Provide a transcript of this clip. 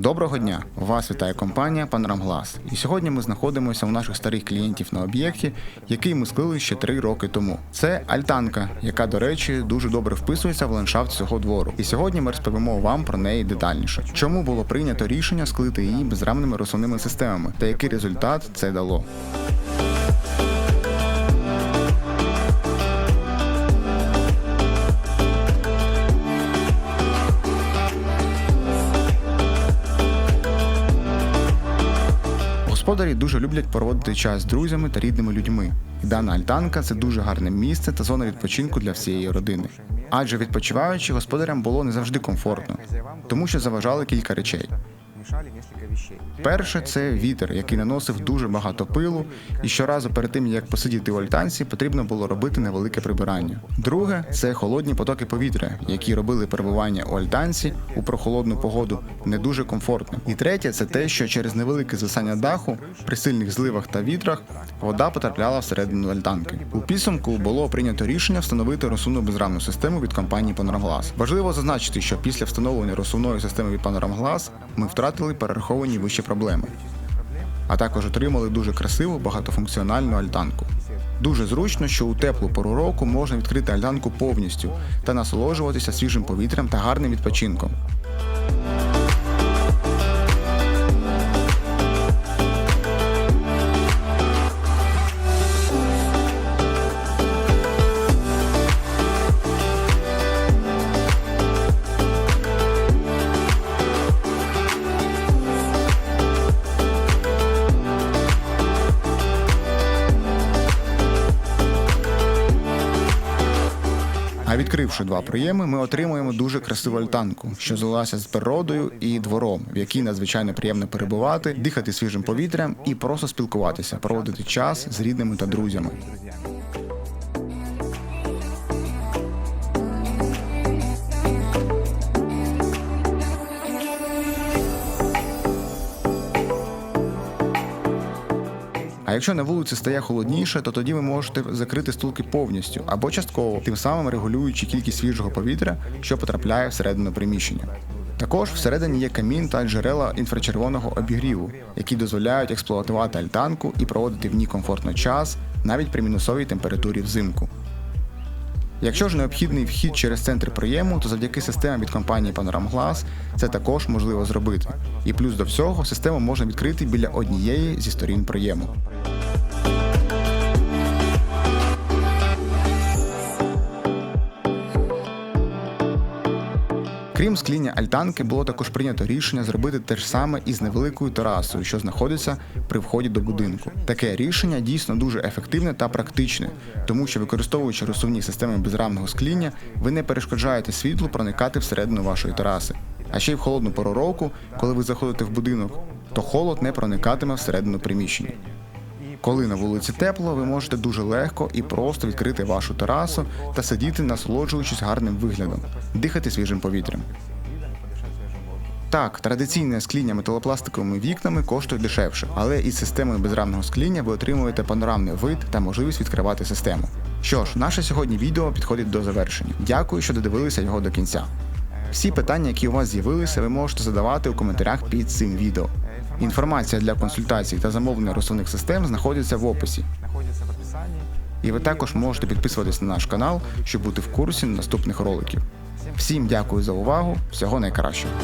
Доброго дня! Вас вітає компанія Panoramglass. І сьогодні ми знаходимося у наших старих клієнтів на об'єкті, який ми склили ще три роки тому. Це альтанка, яка, до речі, дуже добре вписується в ландшафт цього двору. І сьогодні ми розповімо вам про неї детальніше. Чому було прийнято рішення склити її безрамними розсувними системами та який результат це дало. Господарі дуже люблять проводити час з друзями та рідними людьми. І дана альтанка це дуже гарне місце та зона відпочинку для всієї родини. Адже відпочиваючи, господарям було не завжди комфортно, тому що заважали кілька речей. Перше це вітер, який наносив дуже багато пилу, і щоразу перед тим як посидіти у альтанці, потрібно було робити невелике прибирання. Друге це холодні потоки повітря, які робили перебування у альтанці у прохолодну погоду не дуже комфортним. І третє це те, що через невелике звисання даху при сильних зливах та вітрах вода потрапляла всередину альтанки. У підсумку було прийнято рішення встановити розсувну безрамну систему від компанії Panoramglass. Важливо зазначити, що після встановлення розсувної системи від Panoramglass ми втратили перераховані вище проблеми, а також отримали дуже красиву багатофункціональну альтанку. Дуже зручно, що у теплу пору року можна відкрити альтанку повністю та насолоджуватися свіжим повітрям та гарним відпочинком. А відкривши два приєми, ми отримуємо дуже красиву альтанку, що злилася з природою і двором, в якій надзвичайно приємно перебувати, дихати свіжим повітрям і просто спілкуватися, проводити час з рідними та друзями. А якщо на вулиці стає холодніше, то тоді ви можете закрити стулки повністю або частково, тим самим регулюючи кількість свіжого повітря, що потрапляє всередину приміщення. Також всередині є камін та джерела інфрачервоного обігріву, які дозволяють експлуатувати альтанку і проводити в ній комфортно час навіть при мінусовій температурі взимку. Якщо ж необхідний вхід через центр прийому, то завдяки системі від компанії Panoramglass це також можливо зробити. І плюс до всього систему можна відкрити біля однієї зі сторін прийому. Крім скління альтанки, було також прийнято рішення зробити те ж саме із невеликою терасою, що знаходиться при вході до будинку. Таке рішення дійсно дуже ефективне та практичне, тому що використовуючи розсувні системи безрамного скління, ви не перешкоджаєте світлу проникати всередину вашої тераси. А ще й в холодну пору року, коли ви заходите в будинок, то холод не проникатиме всередину приміщення. Коли на вулиці тепло, ви можете дуже легко і просто відкрити вашу терасу та сидіти, насолоджуючись гарним виглядом, дихати свіжим повітрям. Так, традиційне скління металопластиковими вікнами коштує дешевше, але із системою безрамного скління ви отримуєте панорамний вид та можливість відкривати систему. Що ж, наше сьогодні відео підходить до завершення. Дякую, що додивилися його до кінця. Всі питання, які у вас з'явилися, ви можете задавати у коментарях під цим відео. Інформація для консультацій та замовлення розсувних систем знаходиться в описі. І ви також можете підписуватись на наш канал, щоб бути в курсі наступних роликів. Всім дякую за увагу, всього найкращого.